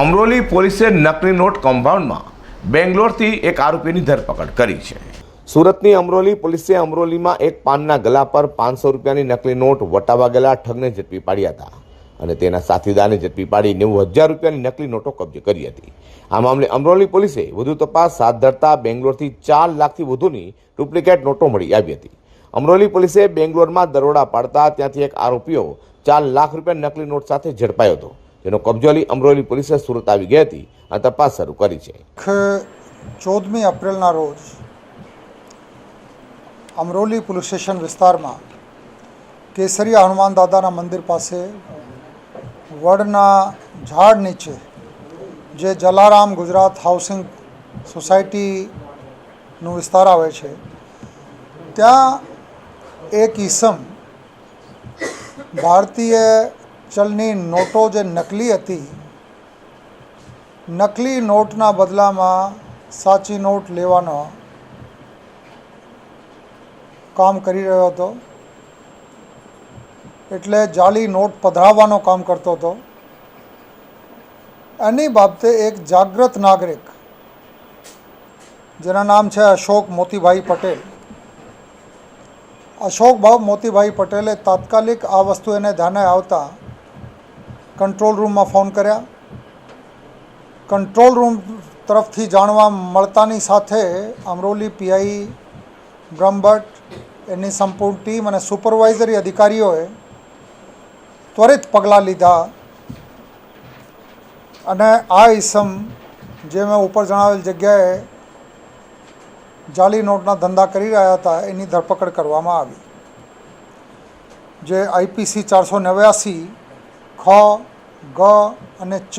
અમરોલી પોલીસે નકલી નોટ કમ્પાઉન્ડમાં બેંગ્લોરથી એક આરોપીની ધરપકડ કરી છે. સુરતની અમરોલી પોલીસે અમરોલીમાં એક પાનના ગલા પર પાંચસો રૂપિયાની નકલી નોટ વટાવા ગયેલા ઠગને ઝડપી પાડ્યા હતા અને તેના સાથીદારને ઝડપી પાડી નેવું હજાર રૂપિયાની નકલી નોટો કબજે કરી હતી. આ મામલે અમરોલી પોલીસે વધુ તપાસ હાથ ધરતા બેંગ્લોરથી ચાર લાખથી વધુની ડુપ્લિકેટ નોટો મળી આવી હતી. અમરોલી પોલીસે બેંગ્લોરમાં દરોડા પાડતા ત્યાંથી એક આરોપીઓ ચાર લાખ રૂપિયા નકલી નોટ સાથે ઝડપાયો હતો. જેનો કબજો લઈ અમરોલી પોલીસે સુરત આવી ગઈ હતી અને તપાસ શરૂ કરી છે. ચૌદમી એપ્રિલના રોજ અમરોલી પોલીસ સ્ટેશન વિસ્તારમાં કેસરીયા હનુમાન દાદાના મંદિર પાસે વડના ઝાડ નીચે જે જલારામ ગુજરાત હાઉસિંગ સોસાયટીનો વિસ્તાર આવે છે, ત્યાં એક ઈસમ ભારતીય ચલની નોટો જે નકલી હતી, નકલી નોટના બદલામાં સાચી નોટ લેવાનો કામ કરી રહ્યો હતો. એટલે જાલી નોટ પધરાવવાનો કામ કરતો હતો. એની બાબતે એક જાગૃત નાગરિક, જેના નામ છે અશોક મોતીભાઈ પટેલ. અશોક ભાવ મોતીભાઈ પટેલે તાત્કાલિક આ વસ્તુ એને ધ્યાને આવતા કંટ્રોલ રૂમમાં ફોન કર્યા. કંટ્રોલ રૂમ તરફથી જાણવા મળતાની સાથે અમરોલી પીઆઈ બ્રહ્મભટ્ટ એની સંપૂર્ણ ટીમ અને સુપરવાઇઝરી અધિકારીઓએ ત્વરિત પગલાં લીધા. અને આ ઇસમ જે મેં ઉપર જણાવેલ જગ્યાએ જાલી નોટના ધંધા કરી રહ્યા હતા, એની ધરપકડ કરવામાં આવી. જે આઈપીસી ચારસો નેવ્યાસી ખ, ગ અને ચ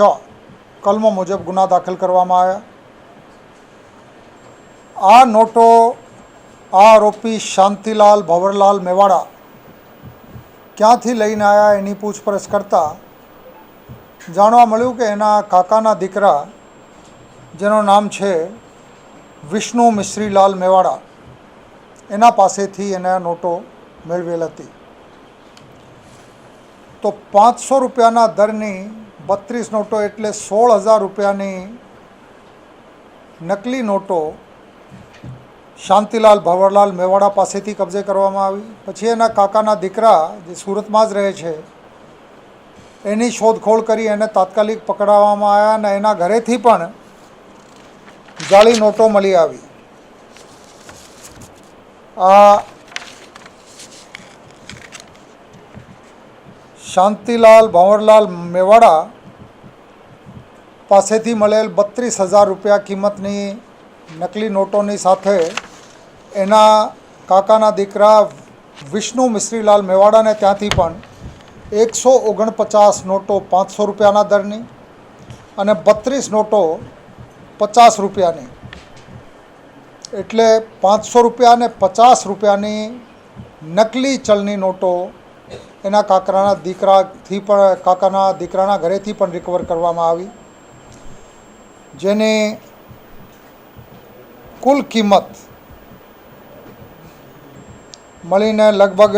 કલમો મુજબ ગુના દાખલ કરવામાં આવ્યા. આ નોટો આ આરોપી શાંતિલાલ ભવરલાલ મેવાડા ક્યાંથી લઈને આવ્યા એની પૂછપરછ કરતાં જાણવા મળ્યું કે એના કાકાના દીકરા, જેનું નામ છે વિષ્ણુ મિશ્રીલાલ મેવાડા, એના પાસેથી એને નોટો મેળવેલ હતી. તો પાંચસો રૂપિયાના દરની બત્રીસ નોટો એટલે સોળ હજાર રૂપિયાની નકલી નોટો શાંતિલાલ ભવરલાલ મેવાડા પાસેથી કબજે કરવામાં આવી. પછી એના કાકાના દીકરા જે સુરતમાં જ રહે છે, એની શોધખોળ કરી એને તાત્કાલિક પકડાવવામાં આવ્યા અને એના ઘરેથી પણ જાળી નોટો મળી આવી. આ શાંતિલાલ ભંવરલાલ મેવાડા પાસેથી મળેલ બત્રીસ હજાર રૂપિયા કિંમતની નકલી નોટોની સાથે એના કાકાના દીકરા વિષ્ણુ મિશ્રીલાલ મેવાડાને ત્યાંથી પણ એકસો ઓગણપચાસ નોટો પાંચસો રૂપિયાના દરની અને બત્રીસ નોટો પચાસ રૂપિયાની. એટલે પાંચસો રૂપિયા અને પચાસ રૂપિયાની નકલી ચલની નોટો એના કાકાના દીકરાથી પણ, કાકાના દીકરાના ઘરેથી પણ રિકવર કરવામાં આવી. જેની કુલ કિંમત મળીને લગભગ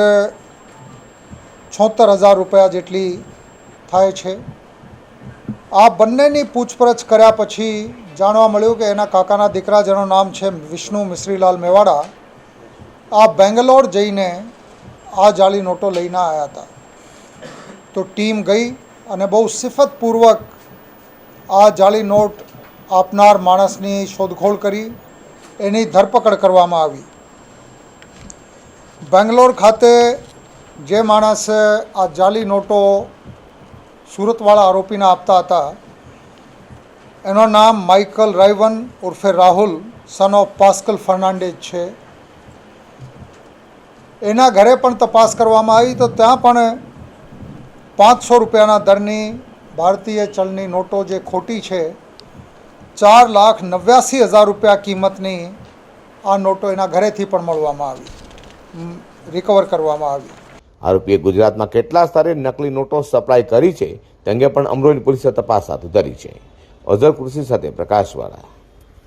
છોતેર હજાર રૂપિયા જેટલી થાય છે. આ બંનેની પૂછપરછ કર્યા પછી જાણવા મળ્યું કે એના કાકાના દીકરા જેનું નામ છે વિષ્ણુ મિશ્રીલાલ મેવાડા. આ બેંગ્લોર જઈને આ જાળી નોટો લઈને આવ્યા હતા. તો ટીમ ગઈ અને બહુ સિફતપૂર્વક આ જાળી નોટ આપનાર માણસની શોધખોળ કરી, એની ધરપકડ કરવામાં આવી. બેંગ્લોર ખાતે જે માણસે આ જાલી નોટો સુરતવાળા આરોપીને આપતા હતા, એનું નામ માઇકલ રાયવન ઉર્ફે Rahul son of Pascal Fernandes છે. એના ઘરે પણ તપાસ કરવામાં આવી તો ત્યાં પણ પાંચસો રૂપિયાના દરની ભારતીય ચલની નોટો જે ખોટી છે, ચાર લાખ નવ્યાસી હજાર રૂપિયા કિંમતની આ નોટો એના ઘરેથી પણ મળવામાં આવી રિકવર કરવામાં આવી. આરોપીએ ગુજરાતમાં કેટલા સ્તરે નકલી નોટો સપ્લાય કરી છે, તે અંગે પણ અમરોલી પોલીસે તપાસ હાથ ધરી છે. અઝર કૃષિ સાથે પ્રકાશવાળા.